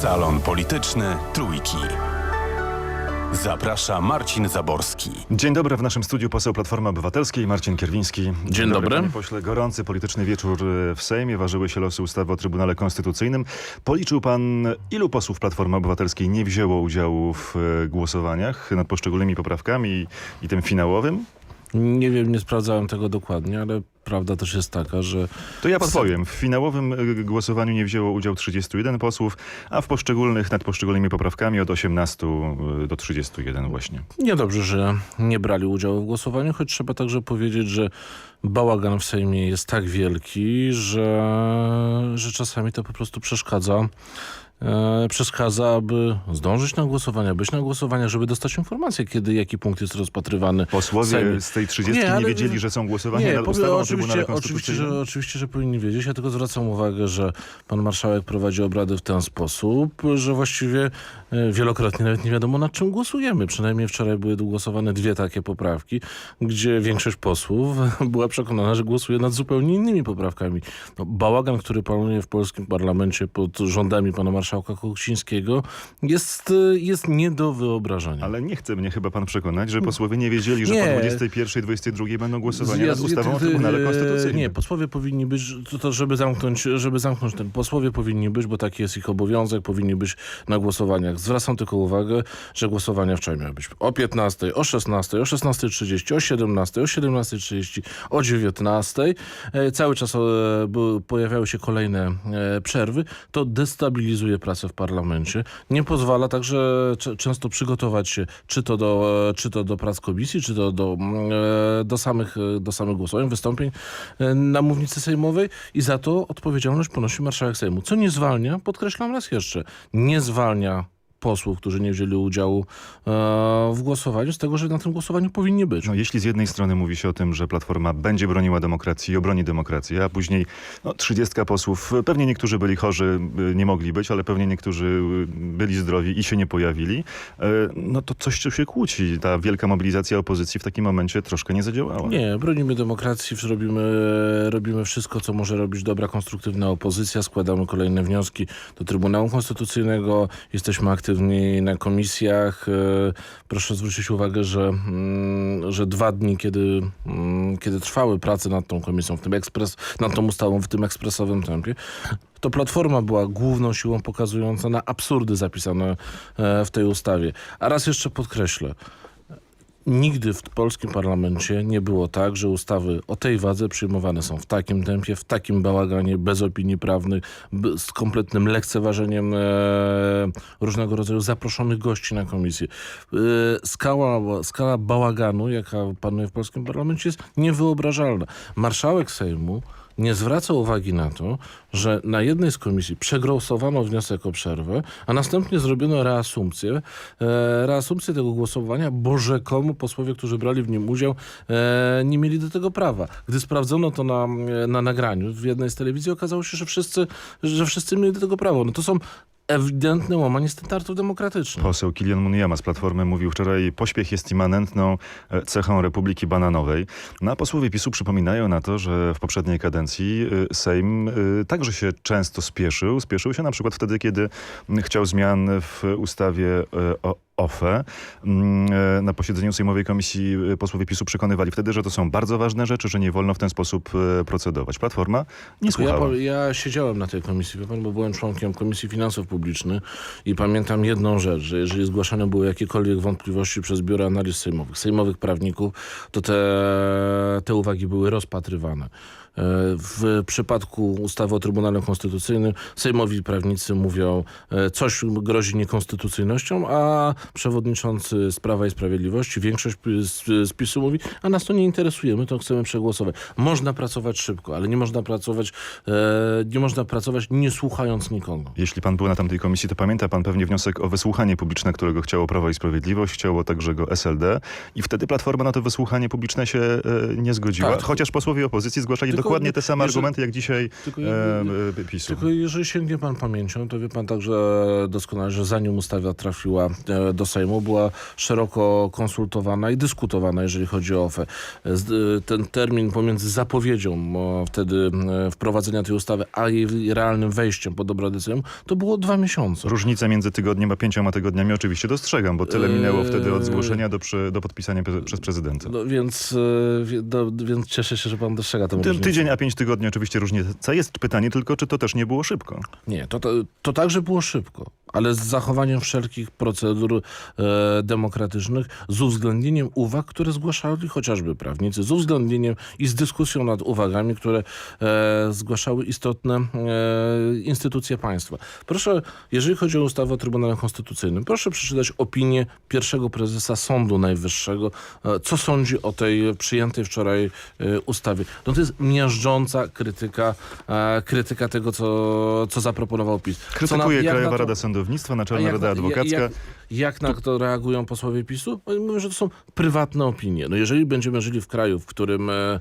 Salon Polityczny Trójki. Zaprasza Marcin Zaborski. Dzień dobry, w naszym studiu poseł Platformy Obywatelskiej Marcin Kierwiński. Dzień, dobry. Panie pośle, gorący polityczny wieczór e, w Sejmie. Ważyły się losy ustawy o Trybunale Konstytucyjnym. Policzył pan, ilu posłów Platformy Obywatelskiej nie wzięło udziału w e, głosowaniach nad poszczególnymi poprawkami i, i tym finałowym? Nie wiem, nie sprawdzałem tego dokładnie, ale prawda też jest taka, że To ja podpowiem. W finałowym e, głosowaniu nie wzięło udział 31 posłów, a w poszczególnych, nad poszczególnymi poprawkami od 18 e, do 31 właśnie. niedobrze, że nie brali udziału w głosowaniu, choć trzeba także powiedzieć, że bałagan w Sejmie jest tak wielki, że, że czasami to po prostu przeszkadza. E, przeszkadza, aby zdążyć na głosowania, być na głosowaniach, żeby dostać informację, kiedy jaki punkt jest rozpatrywany. Posłowie z tej 30 nie, Nie, ale- wiedzieli, że są głosowania Nie, nad ustawą oczywiście, oczywiście, że, oczywiście, że powinni wiedzieć. Ja tylko zwracam uwagę, że pan marszałek prowadzi obrady w ten sposób, że właściwie e, wielokrotnie nawet nie wiadomo nad czym głosujemy. Przynajmniej wczoraj były głosowane dwie takie poprawki, gdzie większość posłów była przekonana, że głosuje nad zupełnie innymi poprawkami. No, bałagan, który panuje w polskim parlamencie pod rządami pana marszałka Kuchcińskiego jest, jest nie do wyobrażenia. Ale nie chce mnie chyba pan przekonać, że posłowie nie wiedzieli, że Nie. po 21 i 22 będą głosowania nad ustawą o ty- Trybunale e, Konstytucyjnym. Nie, posłowie powinni być, to, żeby, zamknąć, żeby zamknąć ten, posłowie powinni być, bo taki jest ich obowiązek, powinni być na głosowaniach. Zwracam tylko uwagę, że głosowania wczoraj miały być o 15, o 16, o 16.30, o 17, o 17.30, o 19. E, cały czas e, pojawiały się kolejne przerwy. To destabilizuje pracę w parlamencie. Nie pozwala także często przygotować się, czy to do, e, czy to do prac komisji, czy to do, mm, e, do, samych, e, do samych głosowań, wystąpień na mównicy sejmowej i za to odpowiedzialność ponosi marszałek Sejmu. Co nie zwalnia, podkreślam raz jeszcze, nie zwalnia posłów, którzy nie wzięli udziału e, w głosowaniu, z tego, że na tym głosowaniu powinni być. No, jeśli z jednej strony mówi się o tym, że Platforma będzie broniła demokracji i obroni demokracji, a później no, 30 posłów, pewnie niektórzy byli chorzy, nie mogli być, ale pewnie niektórzy y, byli zdrowi i się nie pojawili, no to coś się kłóci. Ta wielka mobilizacja opozycji w takim momencie troszkę nie zadziałała. Nie, bronimy demokracji, robimy, robimy wszystko, co może robić dobra, konstruktywna opozycja, składamy kolejne wnioski do Trybunału Konstytucyjnego, jesteśmy aktywni na komisjach. E, Proszę zwrócić uwagę, że, mm, że dwa dni, kiedy, mm, kiedy trwały prace nad tą komisją, w tym ekspres, nad tą ustawą w tym ekspresowym tempie, to Platforma była główną siłą pokazująca na absurdy zapisane e, w tej ustawie. A raz jeszcze podkreślę, Nigdy w polskim parlamencie nie było tak, że ustawy o tej wadze przyjmowane są w takim tempie, w takim bałaganie, bez opinii prawnych, z kompletnym lekceważeniem e, różnego rodzaju zaproszonych gości na komisję. E, skala, skala bałaganu, jaka panuje w polskim parlamencie jest niewyobrażalna. Marszałek Sejmu nie zwraca uwagi na to, że na jednej z komisji przegrosowano wniosek o przerwę, a następnie zrobiono reasumpcję, e, reasumpcję tego głosowania, bo rzekomo posłowie, którzy brali w nim udział, e, nie mieli do tego prawa. Gdy sprawdzono to na, na nagraniu w jednej z telewizji, okazało się, że wszyscy, że wszyscy mieli do tego prawo. No to są ewidentne łamanie standardów demokratycznych. Poseł Kilian Muniama z Platformy mówił wczoraj, pośpiech jest immanentną e, cechą Republiki Bananowej. No a posłowie PiSu przypominają na to, że w poprzedniej kadencji e, Sejm e, także się często spieszył. Spieszył się na przykład wtedy, kiedy chciał zmian w ustawie o OFE. Na posiedzeniu Sejmowej Komisji posłowie PiSu przekonywali wtedy, że to są bardzo ważne rzeczy, że nie wolno w ten sposób procedować. Platforma nie Ja, słuchała. po- ja siedziałem na tej komisji, bo byłem członkiem Komisji Finansów Publicznych i pamiętam jedną rzecz, że jeżeli zgłaszane były jakiekolwiek wątpliwości przez Biuro Analiz Sejmowych, sejmowych prawników, to te, te uwagi były rozpatrywane. W przypadku ustawy o Trybunale Konstytucyjnym sejmowi prawnicy mówią, e, coś grozi niekonstytucyjnością, a przewodniczący z Prawa i Sprawiedliwości, większość z, PiSu mówi, a nas to nie interesuje, my to chcemy przegłosować. Można pracować szybko, ale nie można pracować, e, nie można pracować nie słuchając nikogo. Jeśli pan był na tamtej komisji, to pamięta pan pewnie wniosek o wysłuchanie publiczne, którego chciało Prawo i Sprawiedliwość, chciało także go SLD i wtedy Platforma na to wysłuchanie publiczne się e, nie zgodziła, Tak. chociaż posłowie opozycji zgłaszali dokładnie te same jeżeli- argumenty jak dzisiaj Tylko, e, e, PiSu. tylko jeżeli sięgnie pan pamięcią, to wie pan także doskonale, że zanim ustawa trafiła e, do Sejmu, była szeroko konsultowana i dyskutowana, jeżeli chodzi o OFE. E, Ten termin pomiędzy zapowiedzią wtedy wprowadzenia tej ustawy, a jej realnym wejściem pod Sejmu, to było dwa miesiące. Różnicę między tygodniem a pięcioma tygodniami oczywiście dostrzegam, bo tyle minęło wtedy od zgłoszenia do, przy, do podpisania przez prezydenta. No, więc, do, więc cieszę się, że pan dostrzega tę różnicę. Tydzień a pięć tygodni oczywiście różnica jest. Pytanie tylko, czy to też nie było szybko? Nie, to, to, to także było szybko, ale z zachowaniem wszelkich procedur e, demokratycznych, z uwzględnieniem uwag, które zgłaszali chociażby prawnicy, z uwzględnieniem i z dyskusją nad uwagami, które e, zgłaszały istotne e, instytucje państwa. Proszę, jeżeli chodzi o ustawę o Trybunale Konstytucyjnym, proszę przeczytać opinię pierwszego prezesa Sądu Najwyższego, e, co sądzi o tej przyjętej wczoraj e, ustawie. No to jest miażdżąca krytyka, e, krytyka tego, co, co zaproponował PiS. Krytykuje na Krajowa to- Rada Sądownictwa, Naczelna Rada Adwokacka. Jak, jak na to reagują posłowie PiSu? Oni mówią, że to są prywatne opinie. No jeżeli będziemy żyli w kraju, w którym e, e,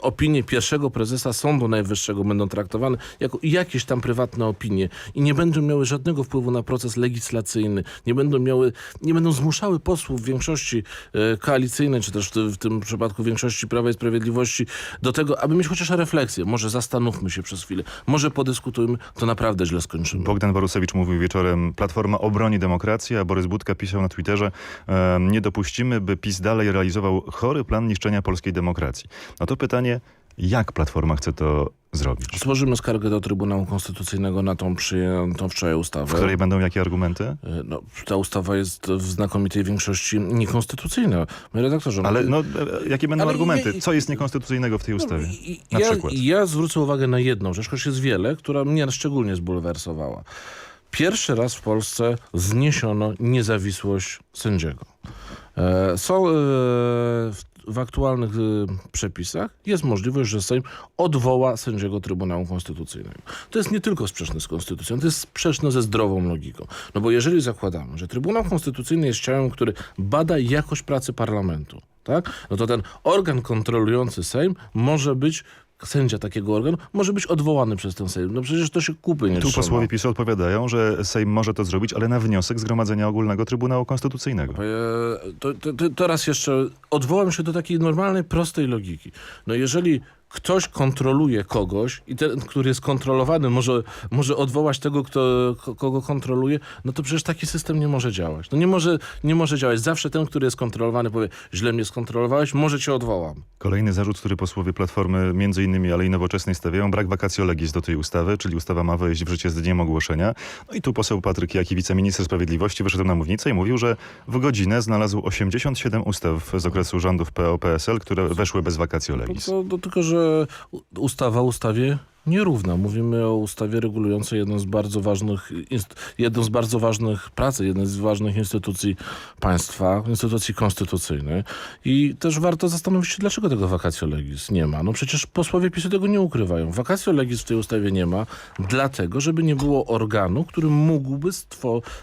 opinie pierwszego prezesa Sądu Najwyższego będą traktowane jako jakieś tam prywatne opinie i nie będą miały żadnego wpływu na proces legislacyjny, nie będą miały, nie będą zmuszały posłów większości e, koalicyjnej, czy też w, w tym przypadku większości Prawa i Sprawiedliwości do tego, aby mieć chociaż refleksję. Może zastanówmy się przez chwilę, może podyskutujmy, to naprawdę źle skończymy. Bogdan Borusewicz mówił wieczorem, Platforma obroni demokrację, a Borys Budka pisał na Twitterze, nie dopuścimy, by PiS dalej realizował chory plan niszczenia polskiej demokracji. No to pytanie, jak Platforma chce to zrobić? Złożymy skargę do Trybunału Konstytucyjnego na tą przyjętą wczoraj ustawę. W której będą jakie argumenty? E, No, ta ustawa jest w znakomitej większości niekonstytucyjna. My redaktorze... Ale my- no, e, jakie będą argumenty? Co jest niekonstytucyjnego w tej ustawie? I- i- Na ja, przykład. Ja zwrócę uwagę na jedną rzecz, choć jest wiele, która mnie szczególnie zbulwersowała. Pierwszy raz w Polsce zniesiono niezawisłość sędziego. E, Są e, w, w aktualnych e, przepisach jest możliwość, że Sejm odwoła sędziego Trybunału Konstytucyjnego. To jest nie tylko sprzeczne z konstytucją, to jest sprzeczne ze zdrową logiką. No bo jeżeli zakładamy, że Trybunał Konstytucyjny jest ciałem, który bada jakość pracy parlamentu, tak? no to ten organ kontrolujący Sejm może być sędzia takiego organu może być odwołany przez ten Sejm. No przecież to się kupy nie Tu trzyma. posłowie PiSu odpowiadają, że Sejm może to zrobić, ale na wniosek Zgromadzenia Ogólnego Trybunału Konstytucyjnego. E, To, to, to teraz jeszcze odwołam się do takiej normalnej, prostej logiki. No jeżeli ktoś kontroluje kogoś i ten, który jest kontrolowany, może, może odwołać tego, kto, ko- kogo kontroluje, no to przecież taki system nie może działać. No nie może, nie może działać. Zawsze ten, który jest kontrolowany powie, źle mnie skontrolowałeś, może cię odwołam. Kolejny zarzut, który posłowie Platformy między innymi, ale i Nowoczesnej stawiają, brak vacatio legis do tej ustawy, czyli ustawa ma wejść w życie z dniem ogłoszenia. No i tu poseł Patryk Jaki, wiceminister sprawiedliwości, wyszedł na mównicę i mówił, że w godzinę znalazł 87 ustaw z okresu rządów PO-PSL, które weszły bez vacatio To, legis. to, to tylko, że u- ustawa ustawie nierówna. Mówimy o ustawie regulującej jedną z bardzo ważnych, jedną z bardzo ważnych pracy, jednej z ważnych instytucji państwa, instytucji konstytucyjnej. I też warto zastanowić się, dlaczego tego vacatio legis nie ma. No przecież posłowie PiSu tego nie ukrywają. Vacatio legis w tej ustawie nie ma, dlatego, żeby nie było organu, który mógłby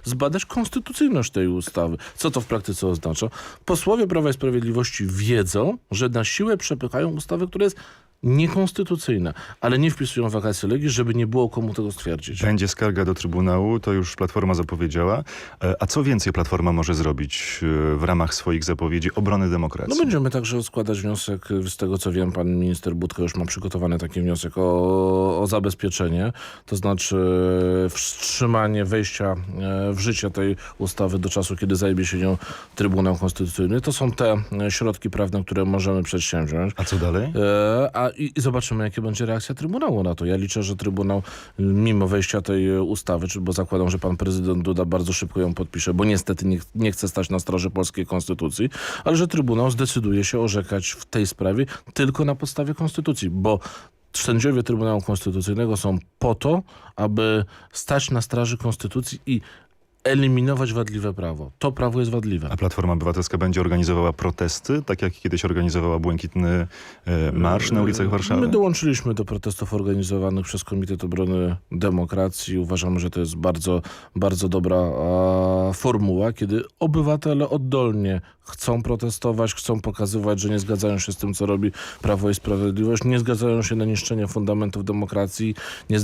zbadać konstytucyjność tej ustawy. Co to w praktyce oznacza? Posłowie Prawa i Sprawiedliwości wiedzą, że na siłę przepychają ustawę, która jest niekonstytucyjna, ale nie wpisują vacatio legis, żeby nie było komu tego stwierdzić. Będzie skarga do Trybunału, to już Platforma zapowiedziała. E, A co więcej Platforma może zrobić e, w ramach swoich zapowiedzi obrony demokracji? No będziemy także składać wniosek, z tego co wiem, pan minister Budka już ma przygotowany taki wniosek o, o zabezpieczenie, to znaczy wstrzymanie wejścia e, w życie tej ustawy do czasu, kiedy zajmie się nią Trybunał Konstytucyjny. To są te e, środki prawne, które możemy przedsięwziąć. A co dalej? E, A i, zobaczymy, jakie będzie reakcja Trybunału na to. Ja liczę, że Trybunał, mimo wejścia tej ustawy, czy, bo zakładam, że pan prezydent Duda bardzo szybko ją podpisze, bo niestety nie, nie chce stać na straży polskiej konstytucji, ale że Trybunał zdecyduje się orzekać w tej sprawie tylko na podstawie konstytucji, bo sędziowie Trybunału Konstytucyjnego są po to, aby stać na straży konstytucji i eliminować wadliwe prawo. To prawo jest wadliwe. A Platforma Obywatelska będzie organizowała protesty, tak jak kiedyś organizowała Błękitny e, Marsz na ulicach Warszawy? My dołączyliśmy do protestów organizowanych przez Komitet Obrony Demokracji. Uważamy, że to jest bardzo, bardzo dobra a, formuła, kiedy obywatele oddolnie chcą protestować, chcą pokazywać, że nie zgadzają się z tym, co robi Prawo i Sprawiedliwość, nie zgadzają się na niszczenie fundamentów demokracji, nie,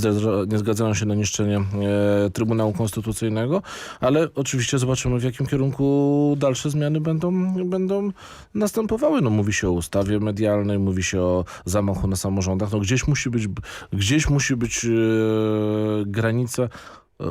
nie zgadzają się na niszczenie e, Trybunału Konstytucyjnego, ale oczywiście zobaczymy, w jakim kierunku dalsze zmiany będą, będą następowały. No, mówi się o ustawie medialnej, mówi się o zamachu na samorządach. No, gdzieś musi być, gdzieś musi być e, granica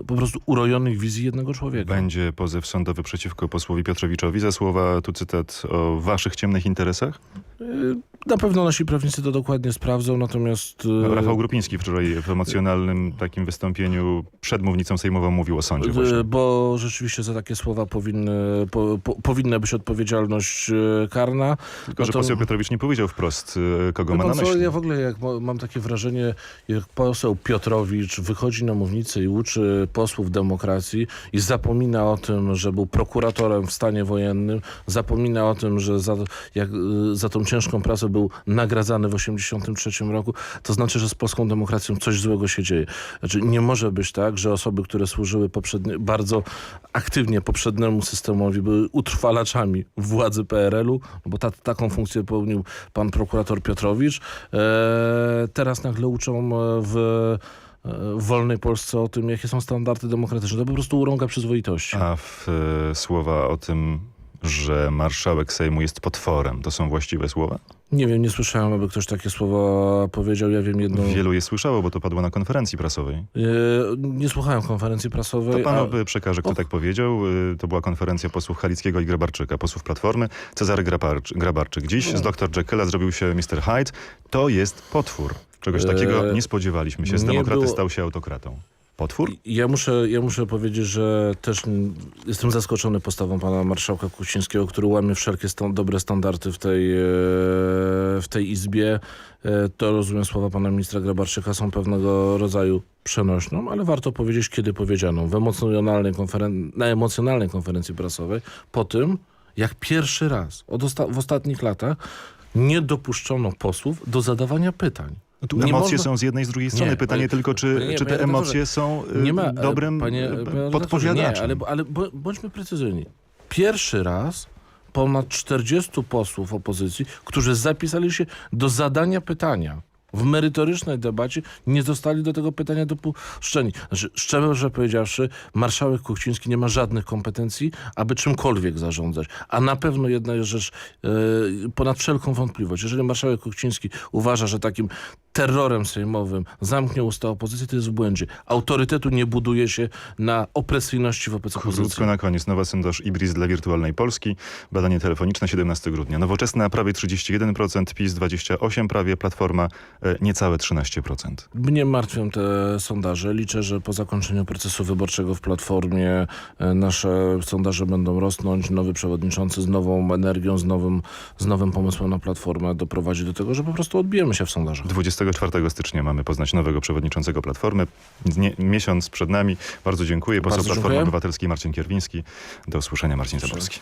po prostu urojonych wizji jednego człowieka. Będzie pozew sądowy przeciwko posłowi Piotrowiczowi za słowa, tu cytat, o waszych ciemnych interesach? Y, Na pewno nasi prawnicy to dokładnie sprawdzą, natomiast... y, No, Rafał Grupiński wczoraj w emocjonalnym takim wystąpieniu przed mównicą sejmową mówił o sądzie właśnie. y, Bo rzeczywiście za takie słowa powinny, po, po, powinna być odpowiedzialność karna. Tylko, że no to- poseł Piotrowicz nie powiedział wprost, kogo Wie ma na pan co, myśli. ja w ogóle jak mam takie wrażenie, jak poseł Piotrowicz wychodzi na mównicę i uczy posłów demokracji i zapomina o tym, że był prokuratorem w stanie wojennym, zapomina o tym, że za, jak, y, za tą ciężką pracę był nagradzany w 1983 roku, to znaczy, że z polską demokracją coś złego się dzieje. Znaczy, nie może być tak, że osoby, które służyły bardzo aktywnie poprzedniemu systemowi, były utrwalaczami władzy PRL-u, bo ta, taką funkcję pełnił pan prokurator Piotrowicz. E, teraz nagle uczą e, w w wolnej Polsce o tym, jakie są standardy demokratyczne. To po prostu urąga przyzwoitości. A w, e, słowa o tym, że marszałek Sejmu jest potworem, to są właściwe słowa? Nie wiem, nie słyszałem, aby ktoś takie słowa powiedział. Ja wiem jedną... Wielu je słyszało, bo to padło na konferencji prasowej. E, nie słuchałem konferencji prasowej. To a- panu przekażę, kto Och. tak powiedział. Y, To była konferencja posłów Halickiego i Grabarczyka, posłów Platformy. Cezary Grabarczy- Grabarczyk. Dziś z dr Jekylla zrobił się Mr. Hyde. To jest potwór. Czegoś takiego Eee, nie spodziewaliśmy się. Z demokraty było- stał się autokratą. Potwór? Ja muszę, ja muszę powiedzieć, że też jestem zaskoczony postawą pana marszałka Kuchcińskiego, który łamie wszelkie sta dobre standardy w tej, e, w tej izbie. E, to rozumiem słowa pana ministra Grabarczyka są pewnego rodzaju przenośną, ale warto powiedzieć, kiedy powiedzianą. W emocjonalnej na emocjonalnej konferencji prasowej po tym, jak pierwszy raz od osta- w ostatnich latach nie dopuszczono posłów do zadawania pytań. No tu emocje można- są z jednej i z drugiej strony. Nie, Pytanie tylko, czy, nie, czy te emocje są y, ma, dobrym panie, panie redaktorze, podpowiadaczem. Nie, ale, ale bądźmy precyzyjni. Pierwszy raz ponad 40 posłów opozycji, którzy zapisali się do zadania pytania w merytorycznej debacie, nie zostali do tego pytania dopuszczeni. Znaczy, szczerze powiedziawszy, marszałek Kuchciński nie ma żadnych kompetencji, aby czymkolwiek zarządzać. A na pewno jedna jest rzecz e, ponad wszelką wątpliwość. Jeżeli marszałek Kuchciński uważa, że takim terrorem sejmowym zamknie usta opozycji, to jest w błędzie. Autorytetu nie buduje się na opresyjności wobec opozycji. Krótko na koniec. Nowa sondaż Ibris dla wirtualnej Polski. Badanie telefoniczne 17 grudnia. Nowoczesna prawie 31%, PiS 28%, prawie Platforma e, niecałe 13%. Mnie martwią te sondaże. Liczę, że po zakończeniu procesu wyborczego w Platformie e, nasze sondaże będą rosnąć. Nowy przewodniczący z nową energią, z nowym, z nowym pomysłem na Platformę doprowadzi do tego, że po prostu odbijemy się w sondażach. 24 stycznia mamy poznać nowego przewodniczącego Platformy. Nie, miesiąc przed nami. Bardzo dziękuję. Poseł Platformy dziękuję. Obywatelskiej Marcin Kierwiński. Do usłyszenia Marcin Zaborski.